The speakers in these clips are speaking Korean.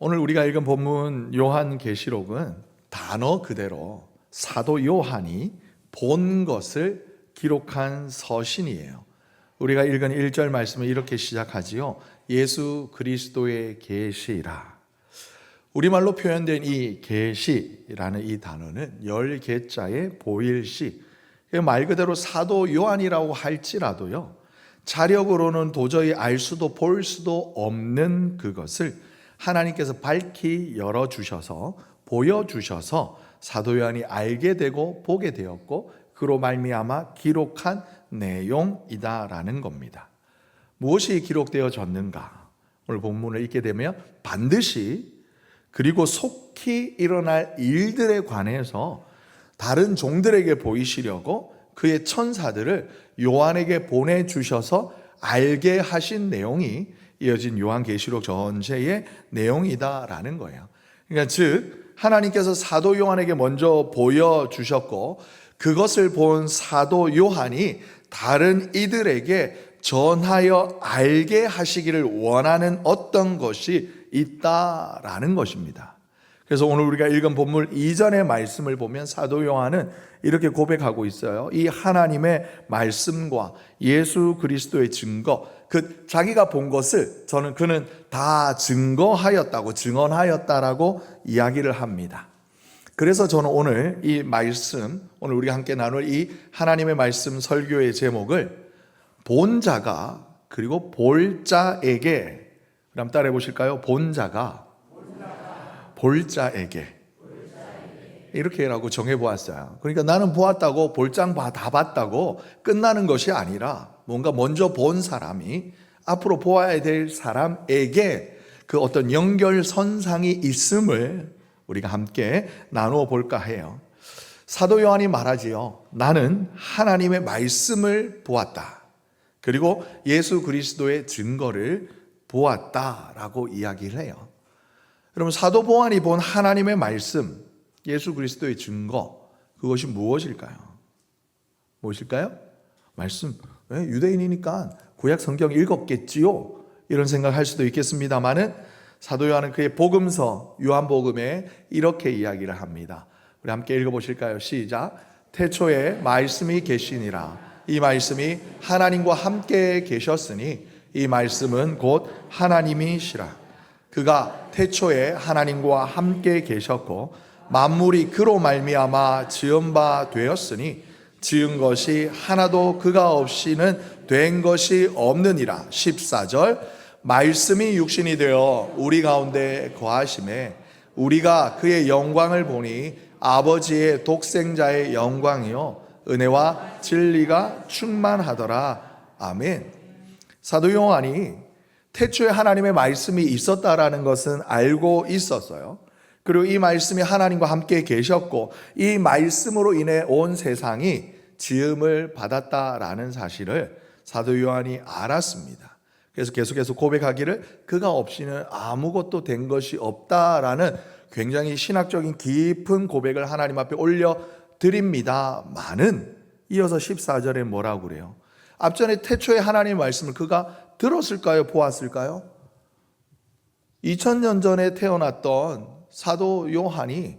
오늘 우리가 읽은 본문 요한계시록은 단어 그대로 사도 요한이 본 것을 기록한 서신이에요. 우리가 읽은 1절 말씀을 이렇게 시작하지요. 예수 그리스도의 계시라. 우리말로 표현된 이 계시라는 이 단어는 열 개자의 보일시. 말 그대로 사도 요한이라고 할지라도요. 자력으로는 도저히 알 수도 볼 수도 없는 그것을 하나님께서 밝히 열어 주셔서 보여 주셔서 사도 요한이 알게 되고 보게 되었고 그로 말미암아 기록한 내용이다라는 겁니다. 무엇이 기록되어졌는가? 오늘 본문을 읽게 되면 반드시 그리고 속히 일어날 일들에 관해서 다른 종들에게 보이시려고 그의 천사들을 요한에게 보내주셔서 알게 하신 내용이 이어진 요한계시록 전체의 내용이다라는 거예요. 그러니까 즉 하나님께서 사도 요한에게 먼저 보여 주셨고 그것을 본 사도 요한이 다른 이들에게 전하여 알게 하시기를 원하는 어떤 것이 있다라는 것입니다. 그래서 오늘 우리가 읽은 본문 이전의 말씀을 보면 사도 요한은 이렇게 고백하고 있어요. 이 하나님의 말씀과 예수 그리스도의 증거, 그 자기가 본 것을 저는 그는 다 증거하였다고 증언하였다라고 이야기를 합니다. 그래서 저는 오늘 이 말씀, 오늘 우리가 함께 나눌 이 하나님의 말씀 설교의 제목을 본 자가 그리고 볼 자에게 그럼 따라해 보실까요? 본 자가 볼 자에게 이렇게라고 정해 보았어요. 그러니까 나는 보았다고 볼장 다 봤다고 끝나는 것이 아니라 뭔가 먼저 본 사람이 앞으로 보아야 될 사람에게 그 어떤 연결선상이 있음을 우리가 함께 나누어 볼까 해요. 사도 요한이 말하지요. 나는 하나님의 말씀을 보았다. 그리고 예수 그리스도의 증거를 보았다라고 이야기를 해요. 여러분 사도 보안이 본 하나님의 말씀, 예수 그리스도의 증거 그것이 무엇일까요? 무엇일까요? 말씀. 네, 유대인이니까 구약 성경 읽었겠지요. 이런 생각할 수도 있겠습니다만은 사도 요한은 그의 복음서 요한복음에 이렇게 이야기를 합니다. 우리 함께 읽어보실까요? 시작. 태초에 말씀이 계시니라. 이 말씀이 하나님과 함께 계셨으니 이 말씀은 곧 하나님이시라. 그가 태초에 하나님과 함께 계셨고 만물이 그로 말미암아 지은 바 되었으니 지은 것이 하나도 그가 없이는 된 것이 없느니라. 14절 말씀이 육신이 되어 우리 가운데 거하심에 우리가 그의 영광을 보니 아버지의 독생자의 영광이요 은혜와 진리가 충만하더라. 아멘. 사도 요한이 태초에 하나님의 말씀이 있었다라는 것은 알고 있었어요. 그리고 이 말씀이 하나님과 함께 계셨고 이 말씀으로 인해 온 세상이 지음을 받았다라는 사실을 사도 요한이 알았습니다. 그래서 계속해서 고백하기를 그가 없이는 아무것도 된 것이 없다라는 굉장히 신학적인 깊은 고백을 하나님 앞에 올려 드립니다만은 이어서 14절에 뭐라고 그래요? 앞전에 태초에 하나님의 말씀을 그가 들었을까요? 보았을까요? 2000년 전에 태어났던 사도 요한이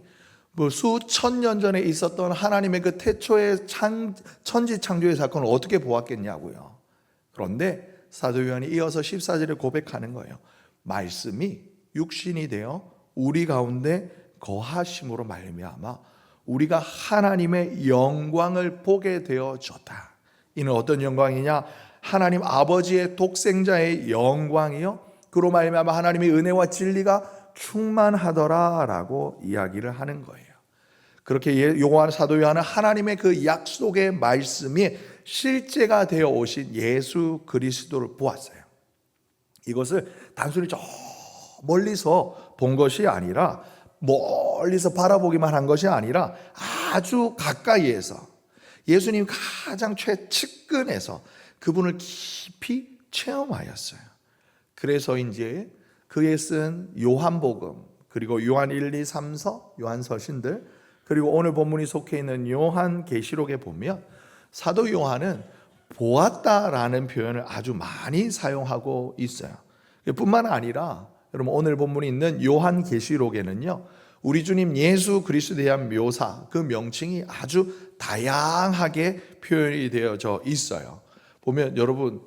뭐 수천 년 전에 있었던 하나님의 그 태초의 창, 천지 창조의 사건을 어떻게 보았겠냐고요. 그런데 사도 요한이 이어서 14절에 고백하는 거예요. 말씀이 육신이 되어 우리 가운데 거하심으로 말미암아 우리가 하나님의 영광을 보게 되어졌다. 이는 어떤 영광이냐? 하나님 아버지의 독생자의 영광이요. 그로 말미암아 하나님의 은혜와 진리가 충만하더라라고 이야기를 하는 거예요. 그렇게 요한 사도 요한은 하나님의 그 약속의 말씀이 실제가 되어 오신 예수 그리스도를 보았어요. 이것을 단순히 저 멀리서 본 것이 아니라 멀리서 바라보기만 한 것이 아니라 아주 가까이에서 예수님 가장 최측근에서 그분을 깊이 체험하였어요. 그래서 이제 그에 쓴 요한복음 그리고 요한 1, 2, 3서 요한 서신들 그리고 오늘 본문이 속해 있는 요한 계시록에 보면 사도 요한은 보았다라는 표현을 아주 많이 사용하고 있어요. 뿐만 아니라 여러분 오늘 본문이 있는 요한 계시록에는요. 우리 주님 예수 그리스도에 대한 묘사 그 명칭이 아주 다양하게 표현이 되어져 있어요. 보면 여러분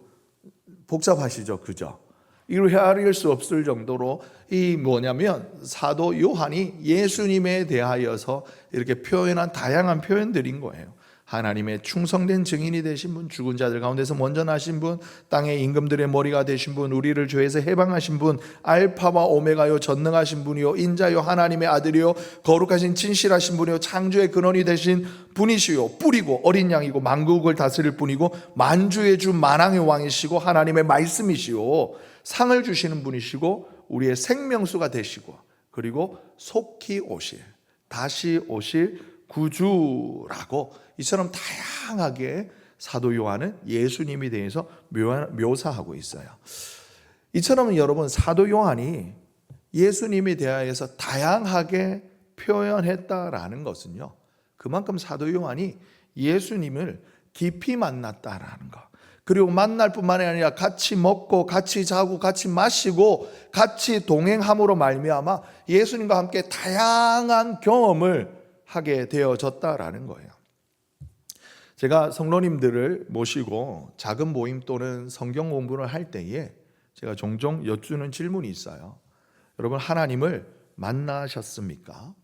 복잡하시죠, 그죠? 이걸 헤아릴 수 없을 정도로 이 뭐냐면 사도 요한이 예수님에 대하여서 이렇게 표현한 다양한 표현들인 거예요. 하나님의 충성된 증인이 되신 분, 죽은 자들 가운데서 먼저 나신 분, 땅의 임금들의 머리가 되신 분, 우리를 죄에서 해방하신 분, 알파와 오메가요 전능하신 분이요 인자요 하나님의 아들이요 거룩하신 진실하신 분이요 창조의 근원이 되신 분이시요. 뿌리고 어린 양이고 만국을 다스릴 분이고 만주의 주 만왕의 왕이시고 하나님의 말씀이시요. 상을 주시는 분이시고 우리의 생명수가 되시고 그리고 속히 오실 다시 오실 구주라고 이처럼 다양하게 사도 요한은 예수님에 대해서 묘- 묘사하고 있어요. 이처럼 여러분 사도 요한이 예수님에 대하여서 다양하게 표현했다라는 것은요. 그만큼 사도 요한이 예수님을 깊이 만났다라는 것. 그리고 만날 뿐만이 아니라 같이 먹고 같이 자고 같이 마시고 같이 동행함으로 말미암아 예수님과 함께 다양한 경험을 하게 되어졌다라는 거예요. 제가 성로님들을 모시고 작은 모임 또는 성경 공부를 할 때에 제가 종종 여쭈는 질문이 있어요. 여러분 하나님을 만나셨습니까?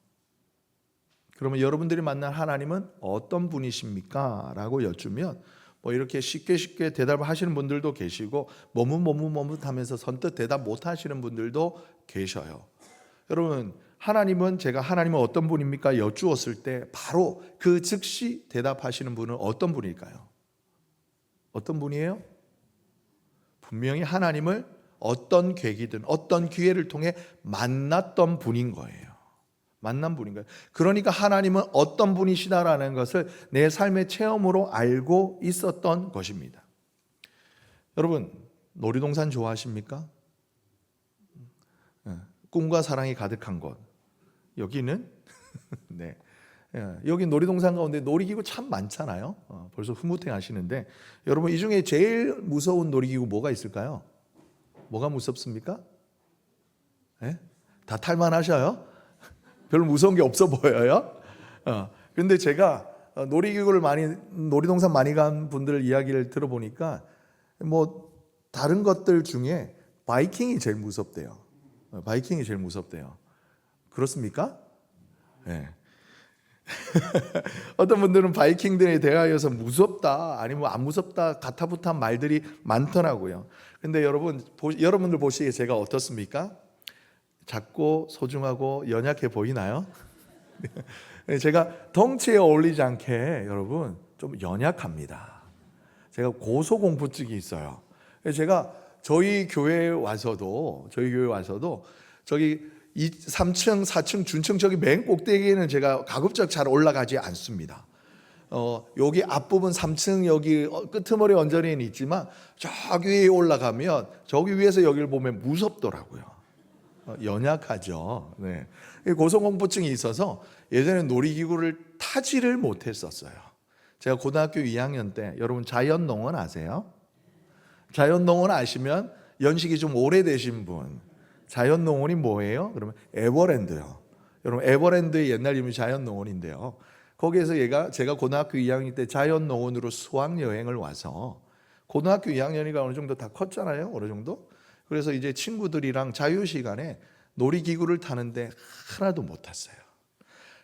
그러면 여러분들이 만난 하나님은 어떤 분이십니까? 라고 여쭈면 뭐 이렇게 쉽게 쉽게 대답을 하시는 분들도 계시고 머뭇머뭇머뭇하면서 선뜻 대답 못 하시는 분들도 계셔요. 여러분 하나님은 제가 하나님은 어떤 분입니까? 여쭈었을 때 바로 그 즉시 대답하시는 분은 어떤 분일까요? 어떤 분이에요? 분명히 하나님을 어떤 계기든 어떤 기회를 통해 만났던 분인 거예요. 만난 분인 거예요. 그러니까 하나님은 어떤 분이시다라는 것을 내 삶의 체험으로 알고 있었던 것입니다. 여러분 놀이동산 좋아하십니까? 예, 꿈과 사랑이 가득한 곳. 여기는 네. 예, 여기 놀이동산 가운데 놀이기구 참 많잖아요. 어, 벌써 흐뭇해 하시는데 여러분 이 중에 제일 무서운 놀이기구 뭐가 있을까요? 뭐가 무섭습니까? 예? 다 탈만하셔요? 별로 무서운 게 없어 보여요. 어, 근데 제가 어, 놀이기구를 많이 놀이동산 많이 간 분들 이야기를 들어보니까 뭐 다른 것들 중에 바이킹이 제일 무섭대요. 어, 바이킹이 제일 무섭대요. 그렇습니까? 예. 어떤 분들은 바이킹들에 대하여서 무섭다 아니면 안 무섭다 가타부타한 말들이 많더라고요. 근데 여러분 보, 여러분들 보시기에 제가 어떻습니까? 작고 소중하고 연약해 보이나요? 제가 덩치에 어울리지 않게 여러분 좀 연약합니다. 제가 고소공포증이 있어요. 제가 저희 교회에 와서도 저희 교회 에 와서도 저기 이 3층, 4층, 준층 저기 맨 꼭대기에는 제가 가급적 잘 올라가지 않습니다. 어, 여기 앞부분 3층 여기 어, 끄트머리 언저리는 있지만 저기 위에 올라가면 저기 위에서 여기를 보면 무섭더라고요. 어, 연약하죠. 네. 고소공포증이 있어서 예전에 놀이기구를 타지를 못했었어요. 제가 고등학교 2학년 때 여러분 자연농원 아세요? 자연농원 아시면 연식이 좀 오래되신 분. 자연 농원이 뭐예요? 그러면 에버랜드요. 여러분 에버랜드의 옛날 이름이 자연 농원인데요. 거기에서 얘가 제가 고등학교 2학년 때 자연 농원으로 수학 여행을 와서 고등학교 2학년이가 어느 정도 다 컸잖아요. 어느 정도. 그래서 이제 친구들이랑 자유 시간에 놀이기구를 타는데 하나도 못 탔어요.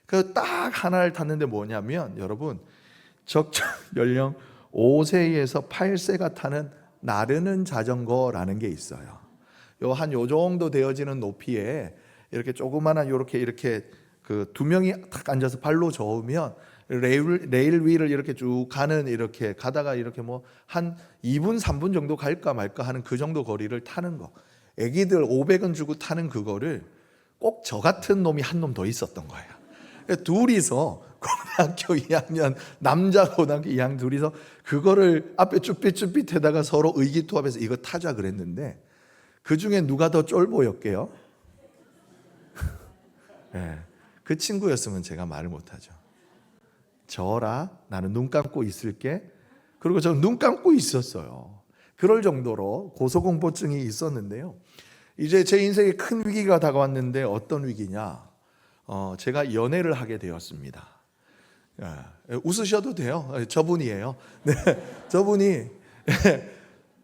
그 딱 하나를 탔는데 뭐냐면 여러분 적정 연령 5세에서 8세가 타는 나르는 자전거라는 게 있어요. 요 한 요 정도 되어지는 높이에 이렇게 조그마한 요렇게 이렇게 그 두 명이 딱 앉아서 발로 저으면 레일, 레일 위를 이렇게 쭉 가는 이렇게 가다가 이렇게 뭐 한 2분 3분 정도 갈까 말까 하는 그 정도 거리를 타는 거. 애기들 500원 주고 타는 그거를 꼭 저 같은 놈이 한 놈 더 있었던 거예요. 둘이서 고등학교 2학년 남자 고등학교 2학년 둘이서 그거를 앞에 쭈삣쭈삣해다가 서로 의기투합해서 이거 타자 그랬는데 그 중에 누가 더 쫄보였게요? 네, 그 친구였으면 제가 말을 못하죠. 저라 나는 눈 감고 있을게. 그리고 저는 눈 감고 있었어요. 그럴 정도로 고소공포증이 있었는데요. 이제 제 인생에 큰 위기가 다가왔는데 어떤 위기냐? 어, 제가 연애를 하게 되었습니다. 예, 웃으셔도 돼요. 예, 저분이에요. 네, 저분이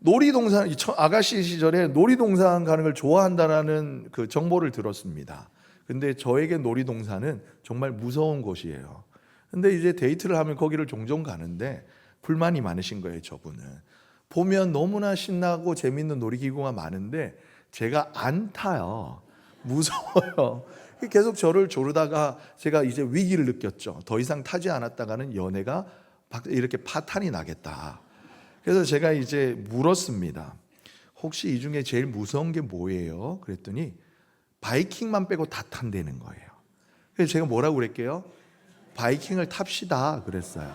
놀이동산 아가씨 시절에 놀이동산 가는 걸 좋아한다라는 그 정보를 들었습니다. 근데 저에게 놀이동산은 정말 무서운 곳이에요. 근데 이제 데이트를 하면 거기를 종종 가는데 불만이 많으신 거예요, 저분은. 보면 너무나 신나고 재밌는 놀이기구가 많은데 제가 안 타요. 무서워요. 계속 저를 조르다가 제가 이제 위기를 느꼈죠. 더 이상 타지 않았다가는 연애가 박- 이렇게 파탄이 나겠다. 그래서 제가 이제 물었습니다. 혹시 이 중에 제일 무서운 게 뭐예요? 그랬더니 바이킹만 빼고 다 탄다는 거예요. 그래서 제가 뭐라고 그랬게요? 바이킹을 탑시다 그랬어요.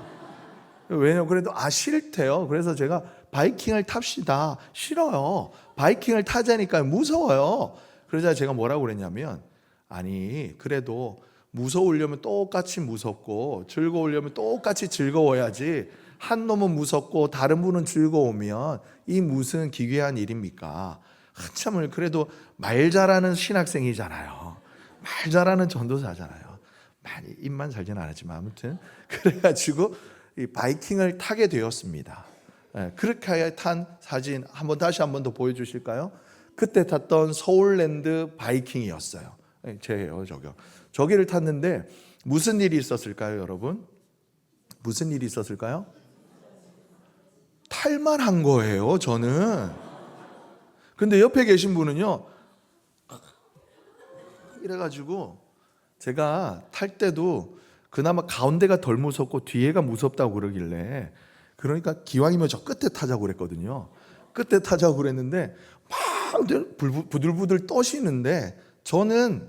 왜냐면 그래도 아 싫대요. 그래서 제가 바이킹을 탑시다. 싫어요. 바이킹을 타자니까 무서워요. 그러자 제가 뭐라고 그랬냐면 아니 그래도 무서우려면 똑같이 무섭고 즐거우려면 똑같이 즐거워야지 한 놈은 무섭고 다른 분은 즐거우면 이 무슨 기괴한 일입니까? 한참을 그래도 말 잘하는 신학생이잖아요. 말 잘하는 전도사잖아요. 많이 입만 살지는 않았지만 아무튼 그래가지고 이 바이킹을 타게 되었습니다. 예, 그렇게 탄 사진 한번 다시 한 번 더 보여주실까요? 그때 탔던 서울랜드 바이킹이었어요. 예, 제예요, 저거. 저기를 탔는데 무슨 일이 있었을까요, 여러분? 무슨 일이 있었을까요? 탈만한 거예요, 저는. 근데 옆에 계신 분은요, 이래가지고 제가 탈 때도 그나마 가운데가 덜 무섭고 뒤에가 무섭다고 그러길래 그러니까 기왕이면 저 끝에 타자고 그랬거든요. 끝에 타자고 그랬는데 막 불- 부들부들 떠시는데 저는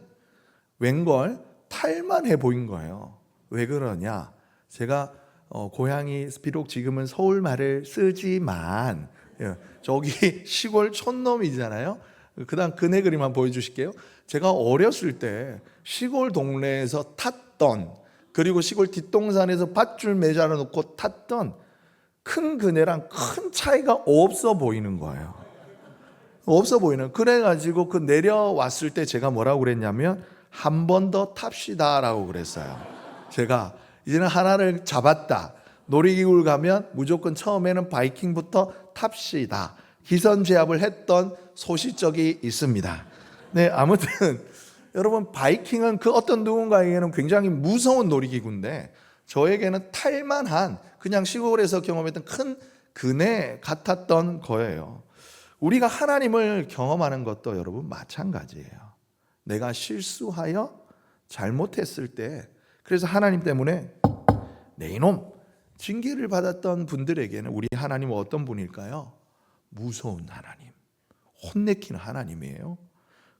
웬걸 탈만해 보인 거예요. 왜 그러냐? 제가 어, 고향이 비록 지금은 서울 말을 쓰지만 예, 저기 시골 촌놈이잖아요. 그다음 그네 그림만 보여주실게요. 제가 어렸을 때 시골 동네에서 탔던 그리고 시골 뒷동산에서 밧줄 매달아 놓고 탔던 큰 그네랑 큰 차이가 없어 보이는 거예요. 없어 보이는. 그래가지고 그 내려왔을 때 제가 뭐라고 그랬냐면 한 번 더 탑시다라고 그랬어요. 제가 이제는 하나를 잡았다. 놀이기구를 가면 무조건 처음에는 바이킹부터 탑시다. 기선 제압을 했던 소시적이 있습니다. 네, 아무튼 여러분 바이킹은 그 어떤 누군가에게는 굉장히 무서운 놀이기구인데 저에게는 탈만한 그냥 시골에서 경험했던 큰 그네 같았던 거예요. 우리가 하나님을 경험하는 것도 여러분 마찬가지예요. 내가 실수하여 잘못했을 때 그래서 하나님 때문에 내 이놈 징계를 받았던 분들에게는 우리 하나님은 어떤 분일까요? 무서운 하나님, 혼내키는 하나님이에요.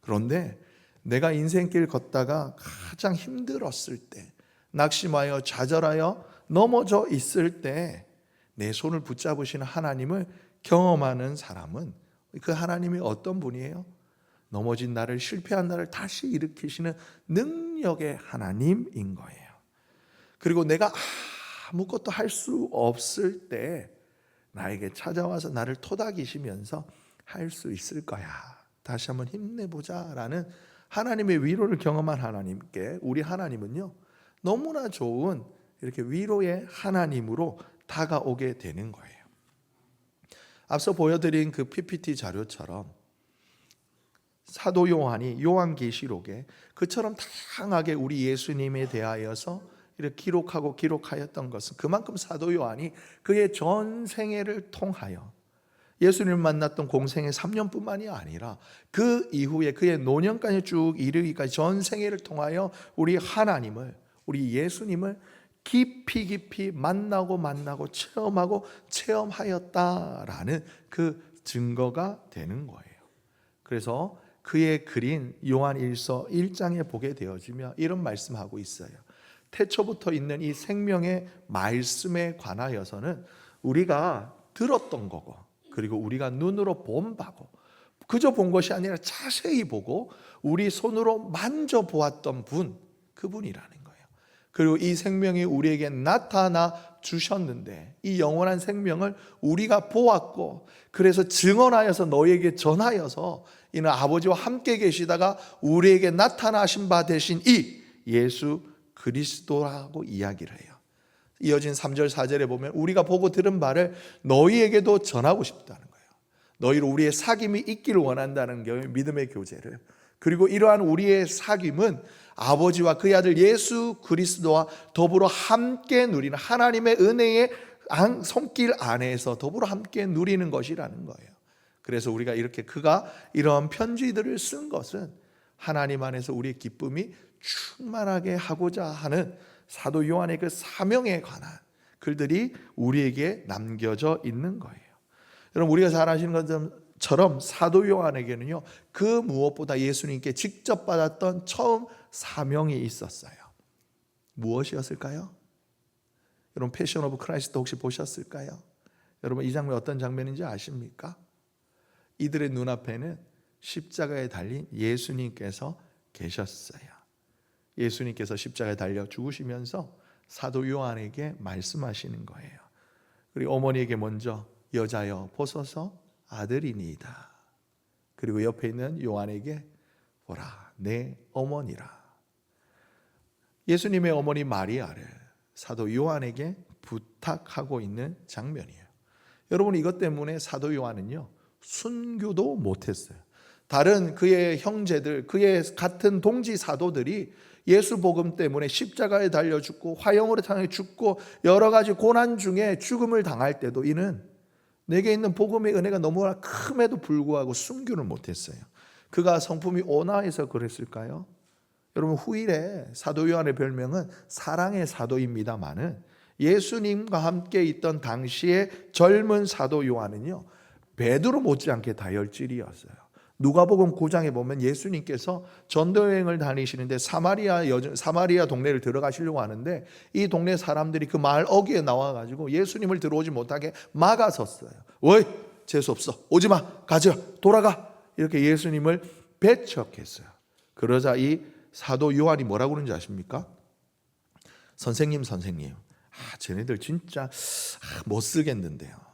그런데 내가 인생길 걷다가 가장 힘들었을 때, 낙심하여 좌절하여 넘어져 있을 때 내 손을 붙잡으시는 하나님을 경험하는 사람은 그 하나님이 어떤 분이에요? 넘어진 나를 실패한 나를 다시 일으키시는 능력의 하나님인 거예요. 그리고 내가 아무것도 할 수 없을 때 나에게 찾아와서 나를 토닥이시면서 할 수 있을 거야. 다시 한번 힘내보자 라는 하나님의 위로를 경험한 하나님께 우리 하나님은요 너무나 좋은 이렇게 위로의 하나님으로 다가오게 되는 거예요. 앞서 보여드린 그 PPT 자료처럼 사도 요한이 요한계시록에 그처럼 다양하게 우리 예수님에 대하여서 이렇게 기록하고 기록하였던 것은 그만큼 사도 요한이 그의 전 생애를 통하여 예수님을 만났던 공생의 3년뿐만이 아니라 그 이후에 그의 노년까지 쭉 이르기까지 전 생애를 통하여 우리 하나님을 우리 예수님을 깊이 깊이 만나고 만나고 체험하고 체험하였다라는 그 증거가 되는 거예요. 그래서 그의 글인 요한 1서 1장에 보게 되어지며 이런 말씀하고 있어요. 태초부터 있는 이 생명의 말씀에 관하여서는 우리가 들었던 거고 그리고 우리가 눈으로 본 바고 그저 본 것이 아니라 자세히 보고 우리 손으로 만져 보았던 분 그분이라는 거예요. 그리고 이 생명이 우리에게 나타나 주셨는데 이 영원한 생명을 우리가 보았고 그래서 증언하여서 너희에게 전하여서 이는 아버지와 함께 계시다가 우리에게 나타나신 바 되신 이 예수 그리스도라고 이야기를 해요. 이어진 3절 4절에 보면 우리가 보고 들은 바를 너희에게도 전하고 싶다는 거예요. 너희로 우리의 사귐이 있기를 원한다는 게 믿음의 교제를. 그리고 이러한 우리의 사귐은 아버지와 그의 아들 예수 그리스도와 더불어 함께 누리는 하나님의 은혜의 안- 손길 안에서 더불어 함께 누리는 것이라는 거예요. 그래서 우리가 이렇게 그가 이러한 편지들을 쓴 것은 하나님 안에서 우리의 기쁨이 충만하게 하고자 하는 사도 요한의 그 사명에 관한 글들이 우리에게 남겨져 있는 거예요. 여러분 우리가 잘 아시는 것처럼 사도 요한에게는요 그 무엇보다 예수님께 직접 받았던 처음 사명이 있었어요. 무엇이었을까요? 여러분 패션 오브 크라이스트 혹시 보셨을까요? 여러분 이 장면 어떤 장면인지 아십니까? 이들의 눈앞에는 십자가에 달린 예수님께서 계셨어요. 예수님께서 십자가에 달려 죽으시면서 사도 요한에게 말씀하시는 거예요. 그리고 어머니에게 먼저 여자여 보소서 아들이니이다. 그리고 옆에 있는 요한에게 보라 내 어머니라. 예수님의 어머니 마리아를 사도 요한에게 부탁하고 있는 장면이에요. 여러분 이것 때문에 사도 요한은요 순교도 못했어요. 다른 그의 형제들, 그의 같은 동지 사도들이 예수 복음 때문에 십자가에 달려 죽고 화형으로 당해 죽고 여러 가지 고난 중에 죽음을 당할 때도 이는 내게 있는 복음의 은혜가 너무나 큼에도 불구하고 순교를 못했어요. 그가 성품이 온화해서 그랬을까요? 여러분 후일에 사도 요한의 별명은 사랑의 사도입니다만은 예수님과 함께 있던 당시의 젊은 사도 요한은요 베드로 못지않게 다혈질이었어요. 누가복음 9장에 보면 예수님께서 전도 여행을 다니시는데 사마리아 여 사마리아 동네를 들어가시려고 하는데 이 동네 사람들이 그 마을 어귀에 나와 가지고 예수님을 들어오지 못하게 막아섰어요. 왜? 재수 없어. 오지 마. 가자. 돌아가. 이렇게 예수님을 배척했어요. 그러자 이 사도 요한이 뭐라고 그러는지 아십니까? 선생님, 선생님. 아, 쟤네들 진짜 아, 못 쓰겠는데요.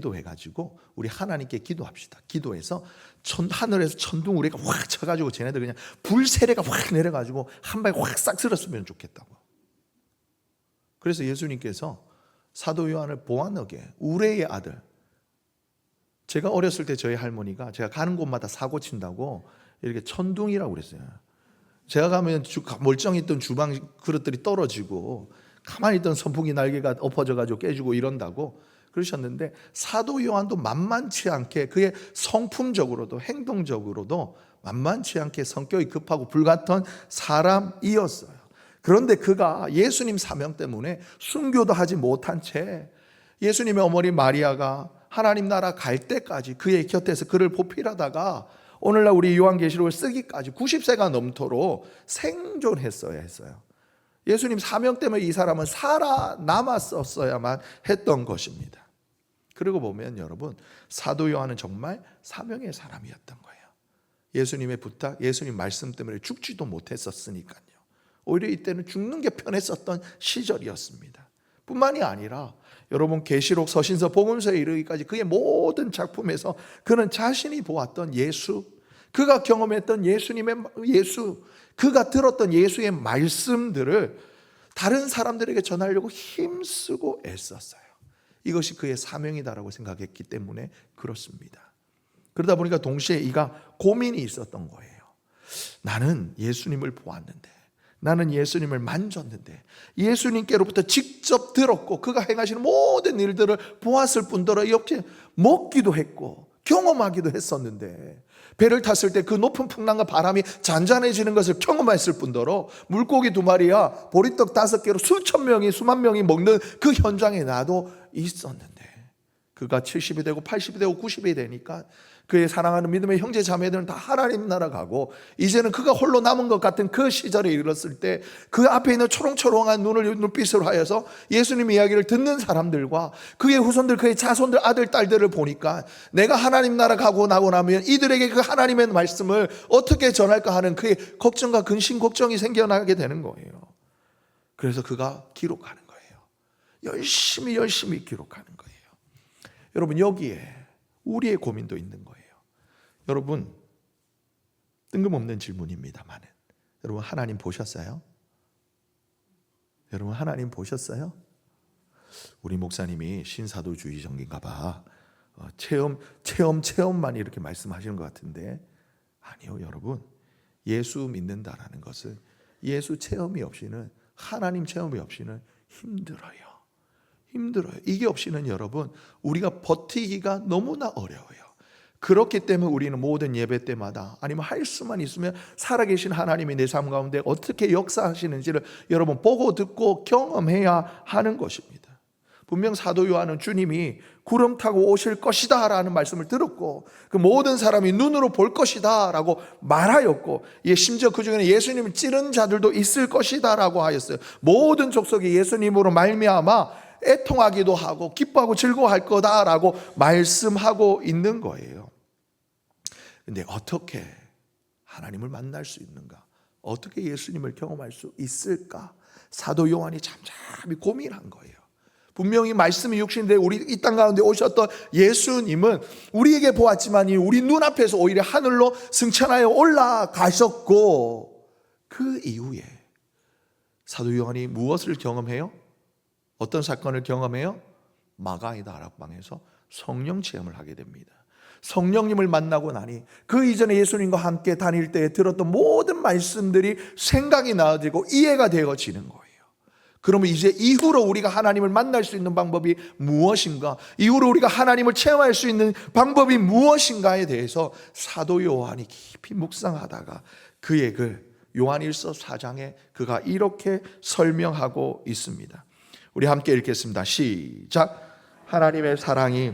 기도해가지고 우리 하나님께 기도합시다. 기도해서 천, 하늘에서 천둥 우리가 확 쳐가지고 쟤네들 그냥 불 세례가 확 내려가지고 한 방에 확 싹 쓸었으면 좋겠다고. 그래서 예수님께서 사도 요한을 보안하게 우레의 아들. 제가 어렸을 때 저희 할머니가 제가 가는 곳마다 사고 친다고 이렇게 천둥이라고 그랬어요. 제가 가면 주- 멀쩡히 있던 주방 그릇들이 떨어지고 가만히 있던 선풍기 날개가 엎어져 가지고 깨지고 이런다고 그러셨는데 사도 요한도 만만치 않게 그의 성품적으로도 행동적으로도 만만치 않게 성격이 급하고 불같은 사람이었어요. 그런데 그가 예수님 사명 때문에 순교도 하지 못한 채 예수님의 어머니 마리아가 하나님 나라 갈 때까지 그의 곁에서 그를 보필하다가 오늘날 우리 요한계시록을 쓰기까지 90세가 넘도록 생존했어야 했어요. 예수님 사명 때문에 이 사람은 살아남았었어야만 했던 것입니다. 그리고 보면 여러분 사도 요한은 정말 사명의 사람이었던 거예요. 예수님의 부탁, 예수님 말씀 때문에 죽지도 못했었으니까요. 오히려 이때는 죽는 게 편했었던 시절이었습니다. 뿐만이 아니라 여러분 계시록 서신서 복음서에 이르기까지 그의 모든 작품에서 그는 자신이 보았던 예수, 그가 경험했던 예수님의 예수, 그가 들었던 예수의 말씀들을 다른 사람들에게 전하려고 힘쓰고 애썼어요. 이것이 그의 사명이다라고 생각했기 때문에 그렇습니다. 그러다 보니까 동시에 이가 고민이 있었던 거예요. 나는 예수님을 보았는데, 나는 예수님을 만졌는데, 예수님께로부터 직접 들었고, 그가 행하시는 모든 일들을 보았을 뿐더러 이렇게 먹기도 했고, 경험하기도 했었는데, 배를 탔을 때 그 높은 풍랑과 바람이 잔잔해지는 것을 경험했을 뿐더러 물고기 두 마리야 보리떡 다섯 개로 수천 명이 수만 명이 먹는 그 현장에 나도 있었는데 그가 70이 되고 80이 되고 90이 되니까 그의 사랑하는 믿음의 형제 자매들은 다 하나님 나라 가고 이제는 그가 홀로 남은 것 같은 그 시절에 이르렀을 때 그 앞에 있는 초롱초롱한 눈을 눈빛으로 하여서 예수님 이야기를 듣는 사람들과 그의 후손들 그의 자손들 아들 딸들을 보니까 내가 하나님 나라 가고 나고 나면 이들에게 그 하나님의 말씀을 어떻게 전할까 하는 그의 걱정과 근심 걱정이 생겨나게 되는 거예요. 그래서 그가 기록하는. 열심히 열심히 기록하는 거예요. 여러분 여기에 우리의 고민도 있는 거예요. 여러분 뜬금없는 질문입니다만은 여러분 하나님 보셨어요? 여러분 하나님 보셨어요? 우리 목사님이 신사도주의적인가 봐. 어, 체험 체험 체험만 이렇게 말씀하시는 것 같은데 아니요, 여러분. 예수 믿는다라는 것은 예수 체험이 없이는 하나님 체험이 없이는 힘들어요. 힘들어요. 이게 없이는 여러분 우리가 버티기가 너무나 어려워요. 그렇기 때문에 우리는 모든 예배 때마다 아니면 할 수만 있으면 살아계신 하나님이 내 삶 가운데 어떻게 역사하시는지를 여러분 보고 듣고 경험해야 하는 것입니다. 분명 사도 요한은 주님이 구름 타고 오실 것이다 라는 말씀을 들었고 그 모든 사람이 눈으로 볼 것이다 라고 말하였고 예, 심지어 그 중에는 예수님을 찌른 자들도 있을 것이다 라고 하였어요. 모든 족속이 예수님으로 말미암아 애통하기도 하고 기뻐하고 즐거워할 거다라고 말씀하고 있는 거예요. 근데 어떻게 하나님을 만날 수 있는가? 어떻게 예수님을 경험할 수 있을까? 사도 요한이 잠잠히 고민한 거예요. 분명히 말씀이 육신인데 우리 이 땅 가운데 오셨던 예수님은 우리에게 보았지만 우리 눈앞에서 오히려 하늘로 승천하여 올라가셨고 그 이후에 사도 요한이 무엇을 경험해요? 어떤 사건을 경험해요? 마가의 다락방에서 성령 체험을 하게 됩니다. 성령님을 만나고 나니 그 이전에 예수님과 함께 다닐 때 들었던 모든 말씀들이 생각이 나어지고 이해가 되어지는 거예요. 그러면 이제 이후로 우리가 하나님을 만날 수 있는 방법이 무엇인가? 이후로 우리가 하나님을 체험할 수 있는 방법이 무엇인가에 대해서 사도 요한이 깊이 묵상하다가 그의 글 요한일서 4장에 그가 이렇게 설명하고 있습니다. 우리 함께 읽겠습니다. 시작. 하나님의 사랑이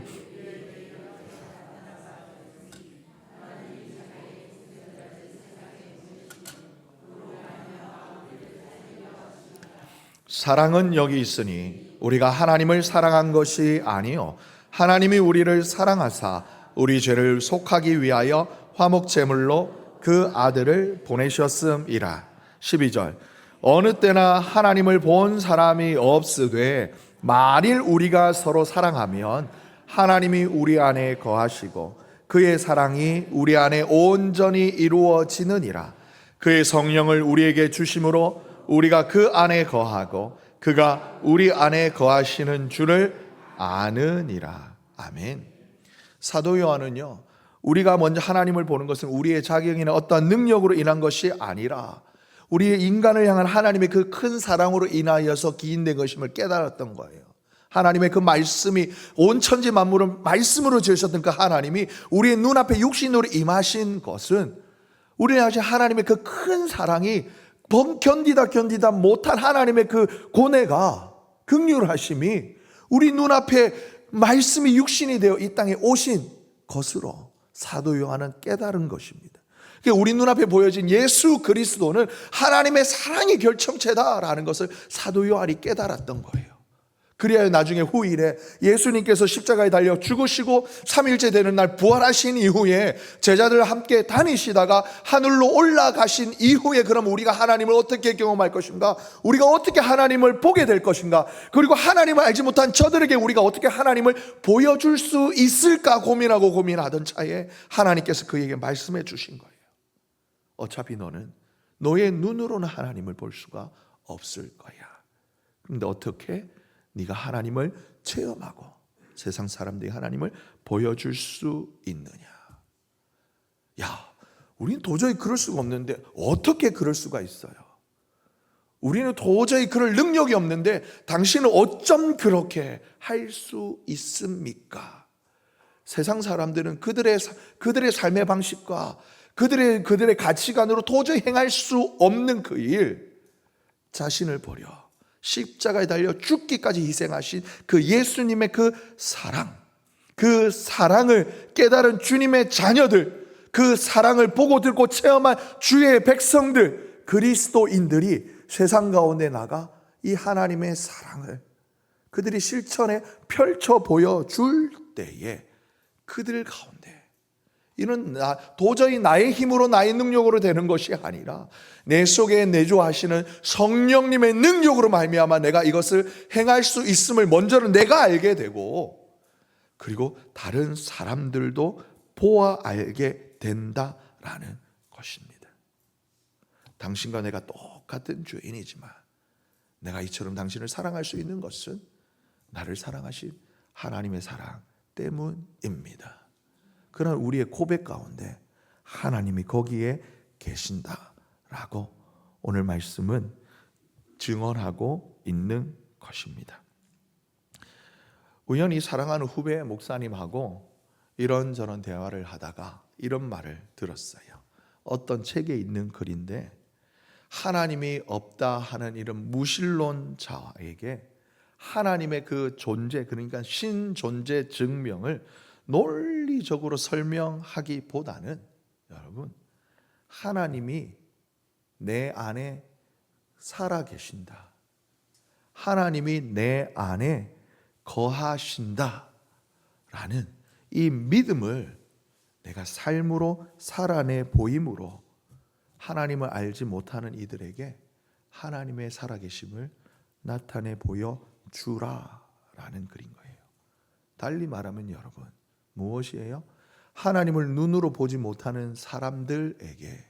사랑은 여기 있으니 우리가 하나님을 사랑한 것이 아니요 하나님이 우리를 사랑하사 우리 죄를 속하기 위하여 화목 제물로 그 아들을 보내셨음이라. 12절. 어느 때나 하나님을 본 사람이 없으되 만일 우리가 서로 사랑하면 하나님이 우리 안에 거하시고 그의 사랑이 우리 안에 온전히 이루어지느니라. 그의 성령을 우리에게 주심으로 우리가 그 안에 거하고 그가 우리 안에 거하시는 줄을 아느니라. 아멘. 사도 요한은요. 우리가 먼저 하나님을 보는 것은 우리의 자격이나 어떤 능력으로 인한 것이 아니라 우리의 인간을 향한 하나님의 그 큰 사랑으로 인하여서 기인된 것임을 깨달았던 거예요. 하나님의 그 말씀이 온 천지 만물을 말씀으로 지으셨던 그 하나님이 우리의 눈앞에 육신으로 임하신 것은 우리의 하나님의 그 큰 사랑이 견디다 견디다 못한 하나님의 그 고뇌가 극률 하심이 우리 눈앞에 말씀이 육신이 되어 이 땅에 오신 것으로 사도 요한은 깨달은 것입니다. 우리 눈앞에 보여진 예수 그리스도는 하나님의 사랑의 결정체다라는 것을 사도 요한이 깨달았던 거예요. 그래야 나중에 후일에 예수님께서 십자가에 달려 죽으시고 3일째 되는 날 부활하신 이후에 제자들 함께 다니시다가 하늘로 올라가신 이후에 그럼 우리가 하나님을 어떻게 경험할 것인가? 우리가 어떻게 하나님을 보게 될 것인가? 그리고 하나님을 알지 못한 저들에게 우리가 어떻게 하나님을 보여줄 수 있을까 고민하고 고민하던 차에 하나님께서 그에게 말씀해 주신 거예요. 어차피 너는 너의 눈으로는 하나님을 볼 수가 없을 거야. 그런데 어떻게? 네가 하나님을 체험하고 세상 사람들이 하나님을 보여줄 수 있느냐? 야, 우리는 도저히 그럴 수가 없는데 어떻게 그럴 수가 있어요? 우리는 도저히 그럴 능력이 없는데 당신은 어쩜 그렇게 할 수 있습니까? 세상 사람들은 그들의 그들의 삶의 방식과 그들의 그들의 가치관으로 도저히 행할 수 없는 그 일 자신을 버려. 십자가에 달려 죽기까지 희생하신 그 예수님의 그 사랑, 그 사랑을 깨달은 주님의 자녀들, 그 사랑을 보고 듣고 체험한 주의 백성들, 그리스도인들이 세상 가운데 나가 이 하나님의 사랑을 그들이 실천에 펼쳐 보여 줄 때에 그들 가운데 이는 나, 도저히 나의 힘으로 나의 능력으로 되는 것이 아니라 내 속에 내주하시는 성령님의 능력으로 말미암아 내가 이것을 행할 수 있음을 먼저는 내가 알게 되고 그리고 다른 사람들도 보아 알게 된다라는 것입니다. 당신과 내가 똑같은 죄인이지만 내가 이처럼 당신을 사랑할 수 있는 것은 나를 사랑하신 하나님의 사랑 때문입니다. 그러나 우리의 고백 가운데 하나님이 거기에 계신다라고 오늘 말씀은 증언하고 있는 것입니다. 우연히 사랑하는 후배 목사님하고 이런저런 대화를 하다가 이런 말을 들었어요. 어떤 책에 있는 글인데 하나님이 없다 하는 이런 무신론자에게 하나님의 그 존재 그러니까 신 존재 증명을 논리적으로 설명하기보다는 여러분 하나님이 내 안에 살아 계신다. 하나님이 내 안에 거하신다. 라는 이 믿음을 내가 삶으로 살아내 보임으로 하나님을 알지 못하는 이들에게 하나님의 살아계심을 나타내 보여 주라 라는 글인 거예요. 달리 말하면 여러분 무엇이에요? 하나님을 눈으로 보지 못하는 사람들에게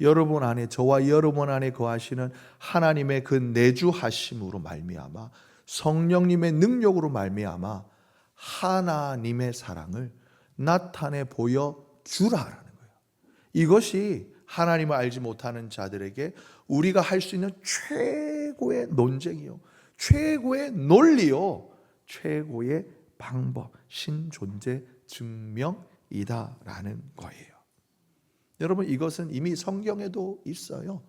여러분 안에 저와 여러분 안에 거하시는 하나님의 그 내주하심으로 말미암아 성령님의 능력으로 말미암아 하나님의 사랑을 나타내 보여 주라라는 거예요. 이것이 하나님을 알지 못하는 자들에게 우리가 할 수 있는 최고의 논쟁이요. 최고의 논리요. 최고의 방법, 신존재 증명이다라는 거예요. 여러분 이것은 이미 성경에도 있어요.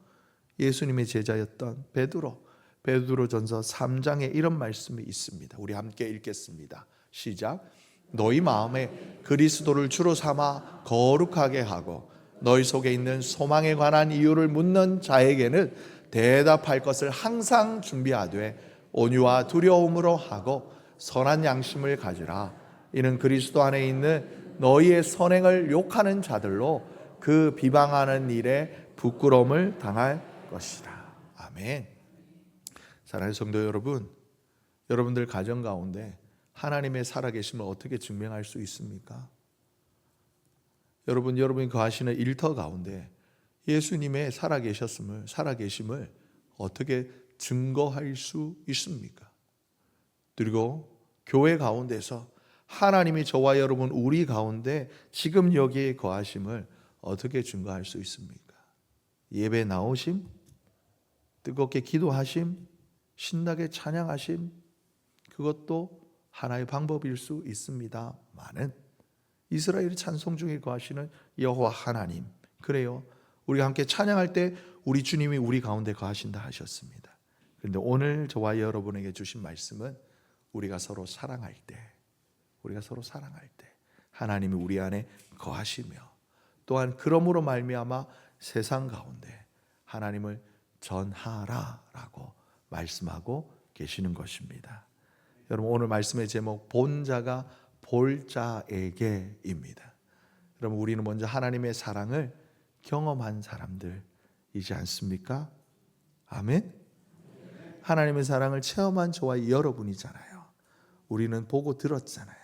예수님의 제자였던 베드로, 베드로전서 3장에 이런 말씀이 있습니다. 우리 함께 읽겠습니다. 시작. 너희 마음에 그리스도를 주로 삼아 거룩하게 하고 너희 속에 있는 소망에 관한 이유를 묻는 자에게는 대답할 것을 항상 준비하되 온유와 두려움으로 하고 선한 양심을 가지라. 이는 그리스도 안에 있는 너희의 선행을 욕하는 자들로 그 비방하는 일에 부끄러움을 당할 것이다. 아멘. 사랑하는 성도 여러분, 여러분들 가정 가운데 하나님의 살아계심을 어떻게 증명할 수 있습니까? 여러분, 여러분이 거하시는 일터 가운데 예수님의 살아계셨음을, 살아계심을 어떻게 증거할 수 있습니까? 그리고 교회 가운데서 하나님이 저와 여러분 우리 가운데 지금 여기에 거하심을 어떻게 증거할 수 있습니까? 예배 나오심, 뜨겁게 기도하심, 신나게 찬양하심, 그것도 하나의 방법일 수 있습니다만은 이스라엘 찬송 중에 거하시는 여호와 하나님, 그래요. 우리가 함께 찬양할 때 우리 주님이 우리 가운데 거하신다 하셨습니다. 그런데 오늘 저와 여러분에게 주신 말씀은 우리가 서로 사랑할 때, 우리가 서로 사랑할 때 하나님이 우리 안에 거하시며 또한 그러므로 말미암아 세상 가운데 하나님을 전하라라고 말씀하고 계시는 것입니다. 여러분 오늘 말씀의 제목 본자가 볼자에게입니다. 여러분 우리는 먼저 하나님의 사랑을 경험한 사람들이지 않습니까? 아멘. 하나님의 사랑을 체험한 저와 여러분이잖아요. 우리는 보고 들었잖아요.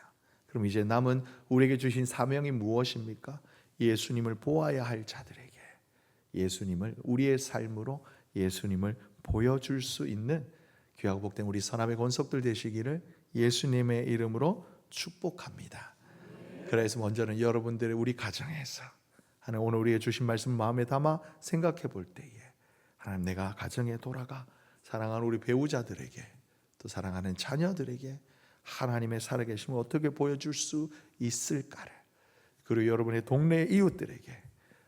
그럼 이제 남은 우리에게 주신 사명이 무엇입니까? 예수님을 보아야 할 자들에게 예수님을 우리의 삶으로 예수님을 보여줄 수 있는 귀하고 복된 우리 선함의 권속들 되시기를 예수님의 이름으로 축복합니다. 그래서 먼저는 여러분들의 우리 가정에서 하나님 오늘 우리의 주신 말씀 마음에 담아 생각해 볼 때에 하나님 내가 가정에 돌아가 사랑하는 우리 배우자들에게 또 사랑하는 자녀들에게 하나님의 살아계심을 어떻게 보여줄 수 있을까를 그리고 여러분의 동네 이웃들에게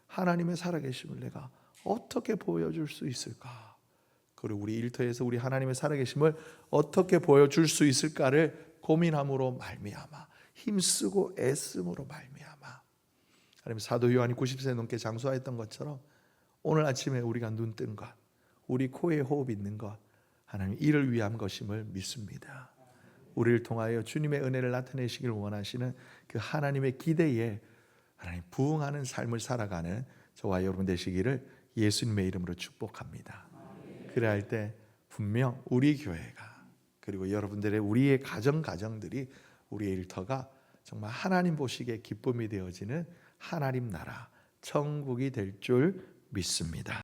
하나님의 살아계심을 내가 어떻게 보여줄 수 있을까? 그리고 우리 일터에서 우리 하나님의 살아계심을 어떻게 보여줄 수 있을까를 고민함으로 말미암아 힘쓰고 애씀으로 말미암아 하나님 사도 요한이 90세 넘게 장수하였던 것처럼 오늘 아침에 우리가 눈 뜬 것, 우리 코에 호흡 있는 것 하나님 이를 위한 것임을 믿습니다. 우리를 통하여 주님의 은혜를 나타내시길 원하시는 그 하나님의 기대에 하나님 부응하는 삶을 살아가는 저와 여러분 되시기를 예수님의 이름으로 축복합니다. 그래 할 때 분명 우리 교회가 그리고 여러분들의 우리의 가정 가정들이 우리의 일터가 정말 하나님 보시기에 기쁨이 되어지는 하나님 나라 천국이 될 줄 믿습니다.